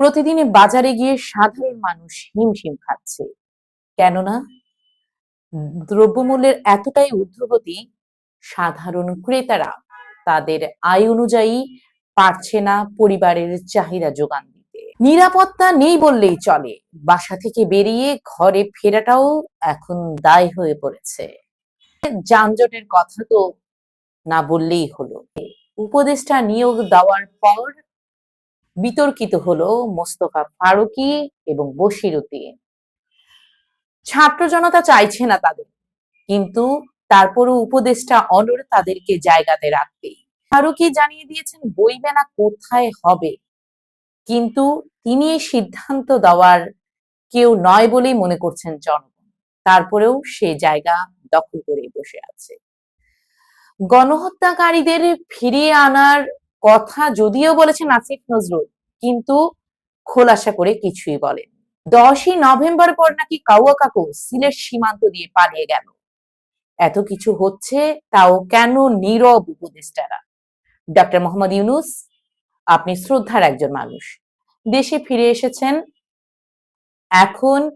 প্রতিদিনে বাজারে গিয়ে সাধারণ মানুষ হিমশিম খাচ্ছে। কেননা, দ্রব্যমূল্যের এতটাই ঊর্ধ্বগতি সাধারণ ক্রেতারা তাদের আয় অনুযায়ী পারছে না পরিবারের চাহিদা যোগান দিতে। নিরাপত্তা নেই বললেই চলে। বাসা থেকে বেরিয়ে ঘরে ফেরাটাও এখন দায় হয়ে পড়েছে। যানজটের কথা তো না বললেই হলো। উপদেষ্টা নিয়োগ দেওয়ার পর বিতর্কিত হলো মোস্তফা ফারুকি এবং বশিরুদ্দিন। ছাত্র জনতা চাইছে না তাদের, কিন্তু তারপরও উপদেষ্টা অনর তাদেরকে জায়গাতে রাখতেই ফারুকি জানিয়ে দিয়েছেন বই কোথায় হবে? কিন্তু তিনি সিদ্ধান্ত দেওয়ার কেউ নয় বলেই মনে করছেন জনগণ। তারপরেও সে জায়গা দখল করে বসে আছে। গণহত্যাকারীদের ফিরিয়ে আনার কথা যদিও বলেছেন আসিফ নজরুল কিন্তু খোলাসা করে কিছুই বলেন দশই নভেম্বর পর নাকি কাউয়া কাকু সিলেট সীমান্ত দিয়ে পালিয়ে গেল। এত কিছু হচ্ছে তাও কেন নীরব উপদেষ্টারা? ডক্টর মোহাম্মদ ইউনুস, আপনি শ্রদ্ধার একজন মানুষ। দেশে ফিরে এসেছেন। এখন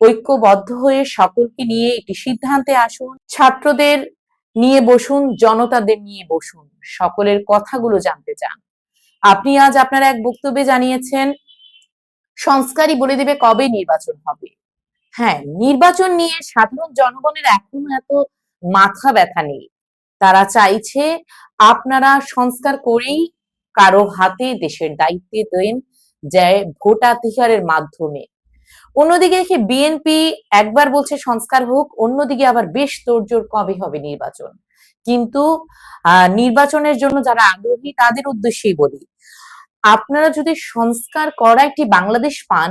ঐক্যবদ্ধ হয়ে সকলকে নিয়ে একটি সিদ্ধান্তে আসুন। ছাত্রদের নিয়ে বসুন, জনতাদের নিয়ে বসুন। সকলের কথাগুলো জানতে চান। আপনি আজ আপনার এক বক্তব্যে জানিয়েছেন, সংস্কারই বলে দেবে কবে নির্বাচন হবে। হ্যাঁ নির্বাচন নিয়ে সাধারণ জনগণের এখনও এত মাথা ব্যথা নেই। তারা চাইছে আপনারা সংস্কার করেই কারও হাতে দেশের দায়িত্বে দেন যে ভোটাধিকারের মাধ্যমে। অন্যদিকে দেখে বিএনপি একবার বলছে সংস্কার হোক, অন্যদিকে আবার বেশ তোড়জোড় কবে হবে নির্বাচন। কিন্তু নির্বাচনের জন্য যারা আগ্রহী তাদের উদ্দেশ্যেই বলি। আপনারা যদি সংস্কার করা একটি বাংলাদেশ পান,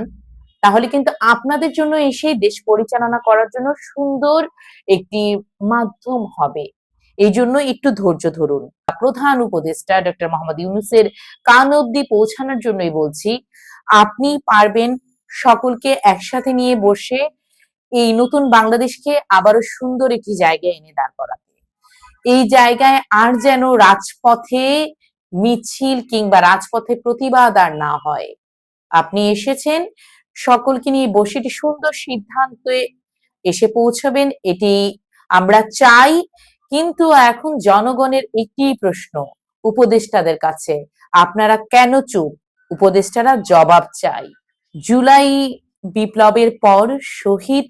তাহলে কিন্তু আপনাদের জন্য এসে দেশ পরিচালনা করার জন্য সুন্দর একটি মাধ্যম হবে। এই জন্য একটু ধৈর্য ধরুন। প্রধান উপদেষ্টা ডক্টর মোহাম্মদ ইউনুসের কান অব্দি পৌঁছানোর জন্যই বলছি, আপনি পারবেন সকলকে একসাথে নিয়ে বসে এই নতুন বাংলাদেশকে আবারও সুন্দর একটি জায়গায় এনে দাঁড় করাতে। এই জায়গায় আর যেন রাজপথে মিছিল কিংবা রাজপথে প্রতিবাদ আর না হয়। আপনি এসেছেন, সকলকে নিয়ে বসে একটি সুন্দর সিদ্ধান্তে এসে পৌঁছবেন, এটি আমরা চাই, কিন্তু এখন জনগণের একটি প্রশ্ন উপদেষ্টাদের কাছে, আপনারা কেন চুপ? উপদেষ্টারা জবাব চাই। জুলাই বিপ্লবের পর শহীদ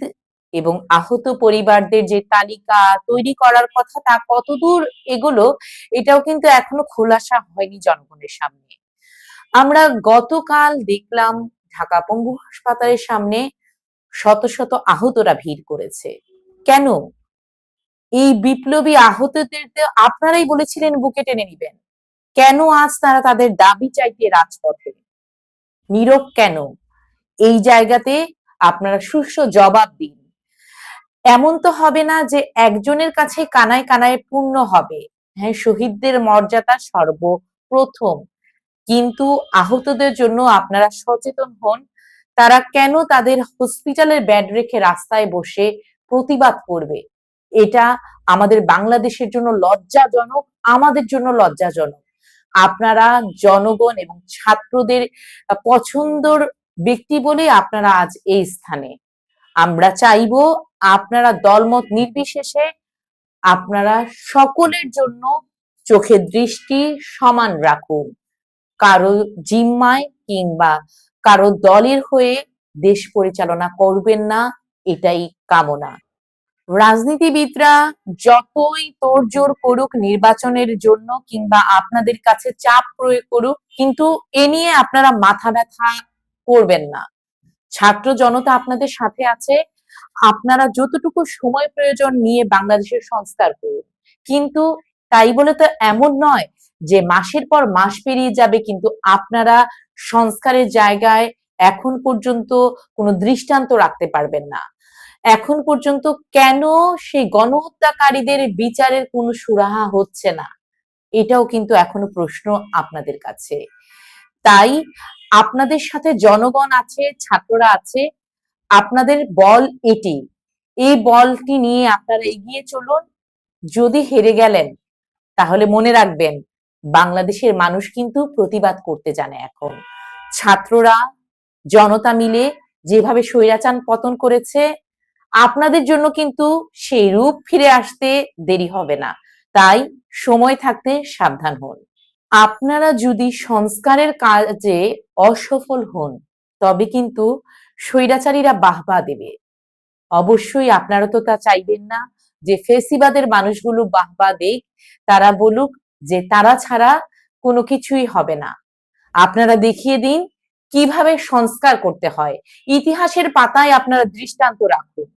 এবং আহত পরিবারদের যে তালিকা তৈরি করার কথা তা কতদূর এগুলো, এটাও কিন্তু এখনও খোলাসা হয়নি জনগণের সামনে। আমরা গতকাল দেখলাম ঢাকা পঙ্গু হাসপাতালের সামনে শত শত আহতরা ভিড় করেছে। কেন? এই বিপ্লবী আহতদের আপনারাই বলেছিলেন বুকে টেনে নিবেন। কেন আজ তারা তাদের দাবি চাইতে রাজপথে? নীরব কেন? এই জায়গাতে আপনারা সুষ্ঠু জবাব দিন। এমন তো হবে না যে একজনের কাছে কানায় কানায় পূর্ণ হবে। হ্যাঁ শহীদদের মর্যাদা সর্বপ্রথম। কিন্তু আহতদের জন্য আপনারা সচেতন হন। তারা কেন তাদের হসপিটালের ব্যাড রেখে রাস্তায় বসে প্রতিবাদ করবে? এটা আমাদের বাংলাদেশের জন্য লজ্জাজনক, আমাদের জন্য লজ্জাজনক। আপনারা জনগণ এবং ছাত্রদের পছন্দর ব্যক্তি বলে আপনারা আজ এই স্থানে আমরা চাইব আপনারা দলমত নির্বিশেষে আপনারা সকলের জন্য চোখের দৃষ্টি সমান রাখুন। কারও জিম্মায় কিংবা কারও দলের হয়ে দেশ পরিচালনা করবেন না, এটাই কামনা। রাজনীতিবিদরা যতই তোড়জোড় করুক নির্বাচনের জন্য কিংবা আপনাদের কাছে চাপ প্রয়োগ করুক, কিন্তু এ নিয়ে আপনারা মাথা ব্যথা করবেন না। ছাত্র জনতা আপনাদের সাথে আছে। আপনারা যতটুকু সময় প্রয়োজন নিয়ে বাংলাদেশের সংস্কার করুন। কিন্তু তাই বলে তো এমন নয় যে মাসের পর মাস পেরিয়ে যাবে, কিন্তু আপনারা সংস্কারের জায়গায় এখন পর্যন্ত কোনো দৃষ্টান্ত রাখতে পারবেন না। এখন পর্যন্ত কেন সেই গণহত্যাকারীদের বিচারের কোনো সুরাহা হচ্ছে না? এটাও কিন্তু এখনও প্রশ্ন আপনাদের কাছে। তাই আপনাদের সাথে জনগণ আছে, ছাত্ররা আছে, আপনাদের বল এটি। এই বলটি নিয়ে আপনারা এগিয়ে চলুন। যদি হেরে গেলেন, তাহলে মনে রাখবেন, বাংলাদেশের মানুষ কিন্তু প্রতিবাদ করতে জানে এখন। ছাত্ররা, জনতা মিলে যেভাবে স্বৈরাচান পতন করেছে, আপনাদের জন্য কিন্তু সেই রূপ ফিরে আসতে দেরি হবে না। তাই সময় থাকতে সাবধান হন। আপনারা যদি সংস্কারের কাজে অসফল হন, তবে কিন্তু স্বৈরাচারীরা বাহবা দেবে। অবশ্যই আপনারা তো তা চাইবেন না যে ফেসিবাদের মানুষগুলো বাহবা দেখ তারা বলুক যে তারা ছাড়া কোনো কিছুই হবে না। আপনারা দেখিয়ে দিন কীভাবে সংস্কার করতে হয়। ইতিহাসের পাতায় আপনারা দৃষ্টান্ত রাখুন।